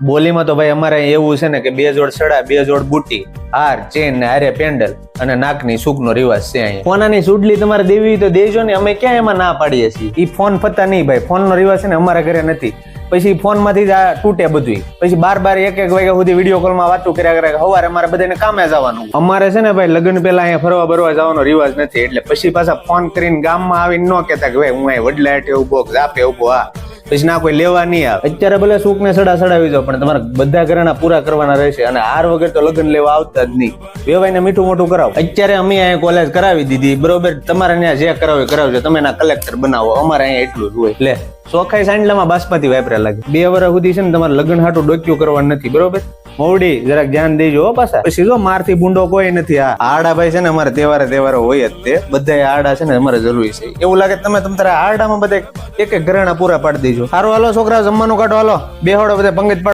બોલીમાં તો ભાઈ અમારે એવું છે ને કે બે જોડ સડા, બે જોડ બુટી, હાર, ચેન ને હારે પેન્ડલ અને નાકની સૂકનો રિવાજ છે અહીંયા. ફોનાની સુડલી તમારે દેવી તો દેજો ને અમે ક્યાં એમાં ના પાડીએ છીએ. ઈ ફોન ફતા નહીં ભાઈ. ફોનનો રિવાજ છે ને અમારા ઘરે નથી. પછી ફોનમાંથી જ આ તૂટે બધું પછી બાર બાર એક એક વાગ્યા સુધી વીડિયો કોલમાં વાતો કર્યા કરે સવારે અમારે બધાને કામે જવાનું. અમારે છે ને ભાઈ લગ્ન પહેલા અહીંયા ફરવા બરવા જવાનો રિવાજ નથી. એટલે પછી પાછા ફોન કરીને ગામમાં આવીને ન કહેતા કે ભાઈ હું અહીં વડલા હેઠે ઊભો જાપે ઊભો આ પછી ના કોઈ લેવા નહીં આવે. અત્યારે ભલે સુખ ને સડા સડાવી દો, પણ તમારે બધા ઘરેણા પૂરા કરવાના રહેશે અને હાર વગર તો લગ્ન લેવા આવતા જ નહીં. વેવાઈને મીઠું મોટું કરાવો. અત્યારે અમે અહીંયા કોલેજ કરાવી દીધી. બરોબર, તમારે ત્યાં જે કરાવે કરાવજો. તમે એના કલેક્ટર બનાવો. અમારે અહીંયા એટલું જ હોય. લે, ચોખાઈ સાંડલામાં બાસમતી વાપર્યા લાગે. બે વર્ષ સુધી છે ને તમારે લગ્ન હાટું ડોક્યું કરવાનું નથી, બરોબર? મોવડી, જરાક ધ્યાન દેજો પાછા. પછી જો મારથી બુંડો કોઈ નથી. આ આડા ભાઈ છે ને અમારે તહેવારે તહેવારો હોય જ તે. બધા આડા છે ને અમારે જરૂરી છે. એવું લાગે તમે તમે તારા આડામાં બધા એક એક ઘરેણા પૂરા પાડી દેજો. સારું હાલો, છોકરા, જમવાનું કાઢો, હાલો. બેહોડો બધા પંગજ